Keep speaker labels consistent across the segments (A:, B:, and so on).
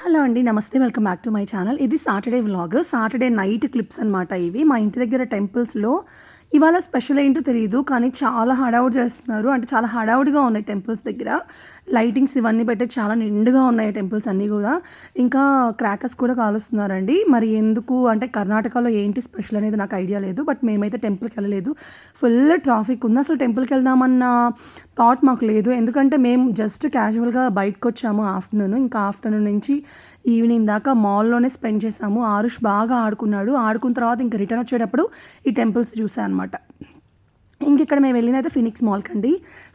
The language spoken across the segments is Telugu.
A: హలో అండి నమస్తే welcome back to my channel. ఇది Saturday vlog. Saturday night clips అనమాట ఇవి. మా ఇంటి దగ్గర టెంపుల్స్లో ఇవాళ స్పెషల్ ఏంటో తెలియదు కానీ చాలా హడావుడి చేస్తున్నారు. అంటే చాలా హడావుడిగా ఉన్నాయి టెంపుల్స్ దగ్గర. లైటింగ్స్ ఇవన్నీ పెట్టే చాలా నిండుగా ఉన్నాయి టెంపుల్స్ అన్నీ కూడా. ఇంకా క్రాకర్స్ కూడా కాలుస్తున్నారండి. మరి ఎందుకు? అంటే కర్ణాటకలో ఏంటి స్పెషల్ అనేది నాకు ఐడియా లేదు. బట్ మేమైతే టెంపుల్కి వెళ్ళలేదు. ఫుల్ ట్రాఫిక్ ఉంది. అసలు టెంపుల్కి వెళ్దామన్న థాట్ మాకు లేదు. ఎందుకంటే మేము జస్ట్ క్యాజువల్గా బయటకు వచ్చాము ఆఫ్టర్నూన్ ఇంకా ఆఫ్టర్నూన్ నుంచి ఈవినింగ్ దాకా మాల్లోనే స్పెండ్ చేసాము ఆరుష్ బాగా ఆడుకున్నాడు. ఆడుకున్న తర్వాత ఇంకా రిటర్న్ వచ్చేటప్పుడు ఈ టెంపుల్స్ చూసాను అనమాట ఇంక ఇక్కడ మేము వెళ్ళినైతే అయితే ఫినిక్స్ మాల్కి అండి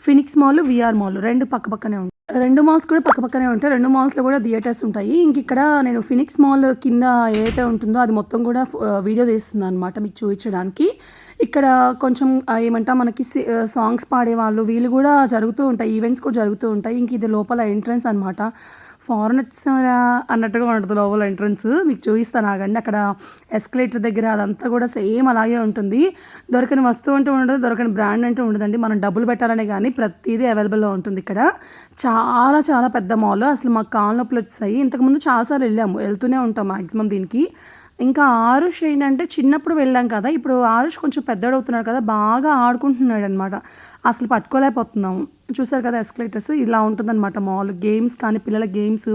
A: ఫినిక్స్ మాల్ విఆర్ మాల్ రెండు పక్క పక్కనే ఉంటాయి రెండు మాల్స్ కూడా పక్క పక్కనే ఉంటాయి. రెండు మాల్స్లో కూడా థియేటర్స్ ఉంటాయి. ఇంక ఇక్కడ నేను ఫినిక్స్ మాల్ కింద ఏదైతే ఉంటుందో అది మొత్తం కూడా వీడియో తీస్తుంది అనమాట మీకు చూపించడానికి. ఇక్కడ కొంచెం ఏమంటా మనకి సాంగ్స్ పాడేవాళ్ళు వీళ్ళు కూడా జరుగుతూ ఉంటాయి. ఈవెంట్స్ కూడా జరుగుతూ ఉంటాయి. ఇంక ఇది లోపల ఎంట్రన్స్ అనమాట ఫారెన్ వచ్చారా అన్నట్టుగా ఉంటుంది లోపల ఎంట్రన్స్ మీకు చూపిస్తాను ఆగండి. అక్కడ ఎస్కలేటర్ దగ్గర అదంతా కూడా సేమ్ అలాగే ఉంటుంది. దొరకని వస్తువు అంటూ ఉండదు దొరకని బ్రాండ్ అంటూ ఉండదండి. మనం డబ్బులు పెట్టాలనే కానీ ప్రతిదీ అవైలబుల్లో ఉంటుంది ఇక్కడ. చాలా చాలా పెద్ద మాల్ అసలు మాకు కాళ్ళ నొప్పులు వచ్చాయి ఇంతకుముందు చాలాసార్లు వెళ్ళాము. వెళ్తూనే ఉంటాం మ్యాక్సిమం దీనికి. ఇంకా ఆరుష్ ఏంటంటే చిన్నప్పుడు వెళ్ళాం కదా ఇప్పుడు ఆరుష్ కొంచెం పెద్దోడవుతున్నాడు కదా బాగా ఆడుకుంటున్నాడు అనమాట అసలు పట్టుకోలేకపోతున్నాము చూసారు కదా ఎస్కలేటర్స్? ఇలా ఉంటుందన్నమాట మాల్ గేమ్స్ కానీ పిల్లల గేమ్స్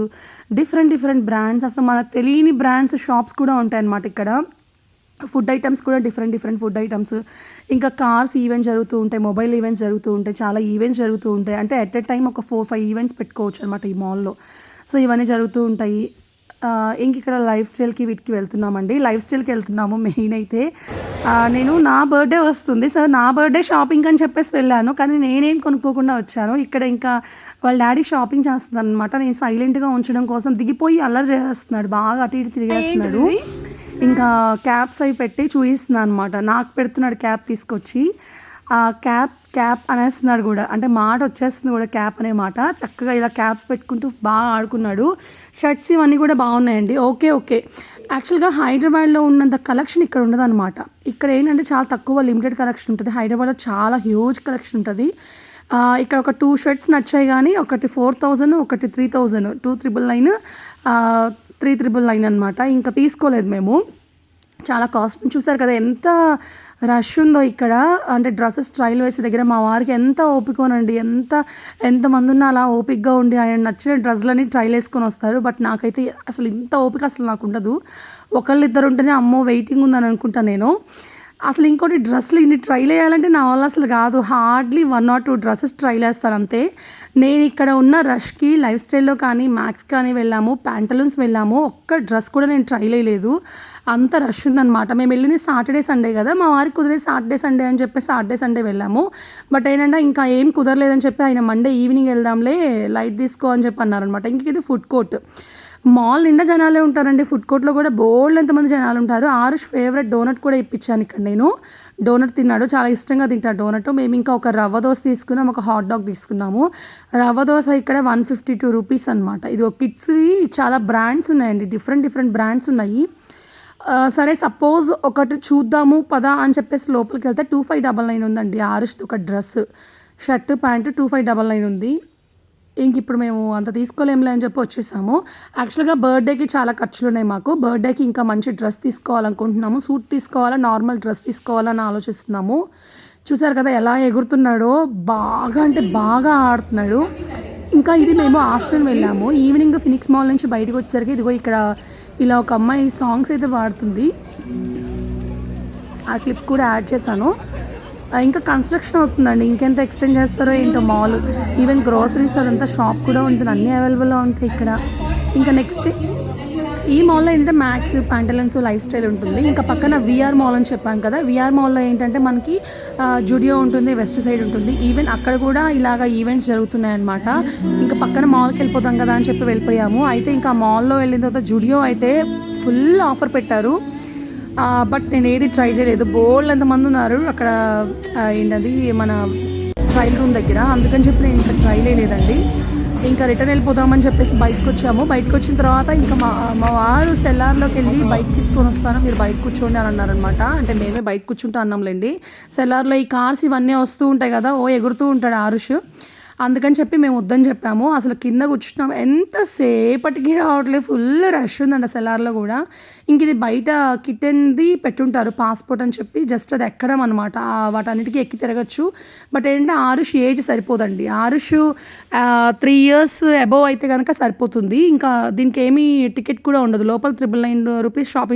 A: డిఫరెంట్ డిఫరెంట్ బ్రాండ్స్ అసలు మనకు తెలియని బ్రాండ్స్ షాప్స్ కూడా ఉంటాయన్నమాట ఇక్కడ. ఫుడ్ ఐటమ్స్ కూడా డిఫరెంట్ డిఫరెంట్ ఫుడ్ ఐటమ్స్ ఇంకా కార్స్ ఈవెంట్స్ జరుగుతూ ఉంటాయి మొబైల్ ఈవెంట్స్ జరుగుతూ ఉంటాయి చాలా ఈవెంట్స్ జరుగుతూ ఉంటాయి. అంటే ఎట్ ఎ టైం ఒక ఫోర్ ఫైవ్ ఈవెంట్స్ పెట్టుకోవచ్చు అనమాట ఈ మాల్లో సో ఇవన్నీ జరుగుతూ ఉంటాయి. ఇంక ఇక్కడ లైఫ్ స్టైల్కి వీటికి వెళ్తున్నామండి. లైఫ్ స్టైల్కి వెళ్తున్నాము మెయిన్ అయితే. నేను నా బర్త్డే వస్తుంది. సార్ నా బర్త్డే షాపింగ్ అని చెప్పేసి వెళ్ళాను. కానీ నేనేం కొనుక్కోకుండా వచ్చాను. ఇక్కడ ఇంకా వాళ్ళ డాడీ షాపింగ్ చేస్తున్నాను అనమాట నేను సైలెంట్గా ఉంచడం కోసం దిగిపోయి అల్లరి చేస్తున్నాడు. బాగా అటు ఇటు తిరిగేస్తున్నాడు. ఇంకా క్యాప్స్ అవి పెట్టి చూపిస్తున్నాను అనమాట నాకు పెడుతున్నాడు క్యాప్ తీసుకొచ్చి. క్యాప్ క్యాప్ అనేస్తున్నాడు కూడా. అంటే మాట వచ్చేస్తుంది కూడా క్యాప్ అనే మాట. చక్కగా ఇలా క్యాప్స్ పెట్టుకుంటూ బాగా ఆడుకున్నాడు. షర్ట్స్ ఇవన్నీ కూడా బాగున్నాయండి. Okay okay. యాక్చువల్గా హైదరాబాద్లో ఉన్నంత కలెక్షన్ ఇక్కడ ఉండదన్నమాట. ఇక్కడ ఏంటంటే చాలా తక్కువ లిమిటెడ్ కలెక్షన్ ఉంటుంది. హైదరాబాద్లో చాలా హ్యూజ్ కలెక్షన్ ఉంటుంది. ఇక్కడ ఒక టూ షర్ట్స్ నచ్చాయి కానీ ఒకటి ఫోర్ థౌజండ్ ఒకటి three thousand. Two triple nine three triple nine అనమాట ఇంకా తీసుకోలేదు మేము. చాలా కాస్ట్ చూసారు కదా ఎంత రష్ ఉందో ఇక్కడ. అంటే డ్రెస్సెస్ ట్రైల్ వేసే దగ్గర మా వారికి ఎంత ఓపికనండి ఎంత ఎంతమంది ఉన్నా అలా ఓపికగా ఉండి ఆయన నచ్చిన డ్రెస్లని ట్రైల్ వేసుకొని వస్తారు. బట్ నాకైతే అసలు ఇంత ఓపిక అసలు నాకు ఉండదు. ఒకళ్ళు ఇద్దరు ఉంటేనే అమ్మో వెయిటింగ్ ఉందని అనుకుంటా నేను. అసలు ఇంకోటి డ్రెస్సులు ఇన్ని ట్రైల్ వేయాలంటే నా వల్ల అసలు కాదు. Hardly one or two dresses trial వేస్తాను అంతే. నేను ఇక్కడ ఉన్న రష్కి లైఫ్ స్టైల్లో కానీ మ్యాక్స్ కానీ వెళ్ళాము ప్యాంటలూన్స్ వెళ్ళాము. ఒక్క డ్రెస్ కూడా నేను ట్రైల్ వేయలేదు. అంత రష్ ఉందనమాట మేము వెళ్ళింది సాటర్డే సండే కదా. మా వారికి కుదిరే సాటర్డే సండే అని చెప్పి సాటర్డే సండే వెళ్ళాము. బట్ ఏంటంటే ఇంకా ఏం కుదరలేదని చెప్పి ఆయన మండే ఈవినింగ్ వెళ్దాంలే లైట్ తీసుకో అని చెప్పి అన్నారనమాట ఇంక ఇది ఫుడ్ కోర్ట్. మాల్ నిండా జనాలే ఉంటారండి. ఫుడ్ కోర్ట్లో కూడా బోల్డ్ ఎంతమంది జనాలు ఉంటారు. ఆరుష్ ఫేవరెట్ డోనట్ కూడా ఇప్పించాను ఇక్కడ నేను. డోనట్ తిన్నాడు. చాలా ఇష్టంగా తింటాడు డోనట్ మేము ఇంకా ఒక రవ్వ దోశ తీసుకున్నాం. ఒక హాట్ డాగ్ తీసుకున్నాము. రవ్వ దోశ ఇక్కడ వన్ ఫిఫ్టీ టూ రూపీస్ అనమాట ఇది ఒక కిడ్స్వి చాలా బ్రాండ్స్ ఉన్నాయండి. డిఫరెంట్ డిఫరెంట్ బ్రాండ్స్ ఉన్నాయి. సరే సపోజ్ ఒకటి చూద్దాము పదా అని చెప్పేసి లోపలికి వెళ్తే టూ ఫైవ్ డబల్ నైన్ ఉందండి. ఆరుష్ది ఒక dress shirt pant two five double nine ఉంది. ఇంక ఇప్పుడు మేము అంత తీసుకోలేంలే అని చెప్పి వచ్చేసాము. యాక్చువల్గా బర్త్డేకి చాలా ఖర్చులు ఉన్నాయి మాకు బర్త్డేకి ఇంకా మంచి డ్రెస్ తీసుకోవాలనుకుంటున్నాము. సూట్ తీసుకోవాలా నార్మల్ డ్రెస్ తీసుకోవాలని ఆలోచిస్తున్నాము. చూసారు కదా ఎలా ఎగురుతున్నాడో. బాగా అంటే బాగా ఆడుతున్నాడు. ఇంకా ఇది మేము ఆఫ్టర్నూన్ వెళ్ళాము. ఈవినింగ్ ఫినిక్స్ మాల్ నుంచి బయటకు వచ్చేసరికి ఇదిగో ఇక్కడ ఇలా ఒక అమ్మాయి సాంగ్స్ అయితే పాడుతుంది. ఆ క్లిప్ కూడా యాడ్ చేశాను. ఇంకా కన్స్ట్రక్షన్ అవుతుందండి. ఇంకెంత ఎక్స్టెండ్ చేస్తారో ఏంటో మాల్ ఈవెన్ గ్రోసరీస్ అదంతా షాప్ కూడా ఉంటుంది. అన్నీ అవైలబుల్లో ఉంటాయి ఇక్కడ. ఇంకా నెక్స్ట్ ఈ మాల్లో ఏంటంటే మ్యాక్స్ ప్యాంటలన్స్ లైఫ్ స్టైల్ ఉంటుంది. ఇంకా పక్కన విఆర్ మాల్ అని చెప్పాను కదా. విఆర్ మాల్లో ఏంటంటే మనకి జుడియో ఉంటుంది వెస్ట్ సైడ్ ఉంటుంది. ఈవెన్ అక్కడ కూడా ఇలాగ ఈవెంట్స్ జరుగుతున్నాయన్నమాట. ఇంకా పక్కన మాల్కి వెళ్ళిపోతాం కదా అని చెప్పి వెళ్ళిపోయాము. అయితే ఇంకా మాల్లో వెళ్ళిన తర్వాత జుడియో అయితే ఫుల్ ఆఫర్ పెట్టారు. బట్ నేను ఏది ట్రై చేయలేదు. బోల్డ్ ఎంతమంది ఉన్నారు. అక్కడ ఏంటది మన ట్రైల్ రూమ్ దగ్గర. అందుకని చెప్పి నేను ఇంకా ట్రై లేదండి ఇంకా రిటర్న్ వెళ్ళిపోదామని చెప్పేసి బయటకు వచ్చాము బయటకు వచ్చిన తర్వాత ఇంకా మా మా వారు సెల్లార్లోకి వెళ్ళి బైక్ తీసుకొని వస్తాను. మీరు బయట కూర్చోండి అని అన్నారనమాట అంటే మేమే బయట కూర్చుంటా అన్నాంలేండి. సెల్లార్లో ఈ కార్స్ ఇవన్నీ వస్తూ ఉంటాయి కదా ఓ ఎగురుతూ ఉంటాడు ఆరుష్. అందుకని చెప్పి మేము వద్దని చెప్పాము. అసలు కింద కూర్చున్నాం. ఎంతసేపటికి రావట్లేదు. ఫుల్ రష్ ఉందండి సెలార్లో కూడా. ఇంక ఇది బయట కిటెన్ది పెట్టుంటారు పాస్పోర్ట్ అని చెప్పి. జస్ట్ అది ఎక్కడం అనమాట వాటన్నిటికీ ఎక్కి తిరగచ్చు. బట్ ఏంటంటే ఆరుష్ ఏజ్ సరిపోదండి. ఆరుష్ త్రీ ఇయర్స్ అబోవ్ అయితే కనుక సరిపోతుంది. ఇంకా దీనికి ఏమీ టికెట్ కూడా ఉండదు. లోపల త్రిబుల్ నైన్ రూపీస్ షాపింగ్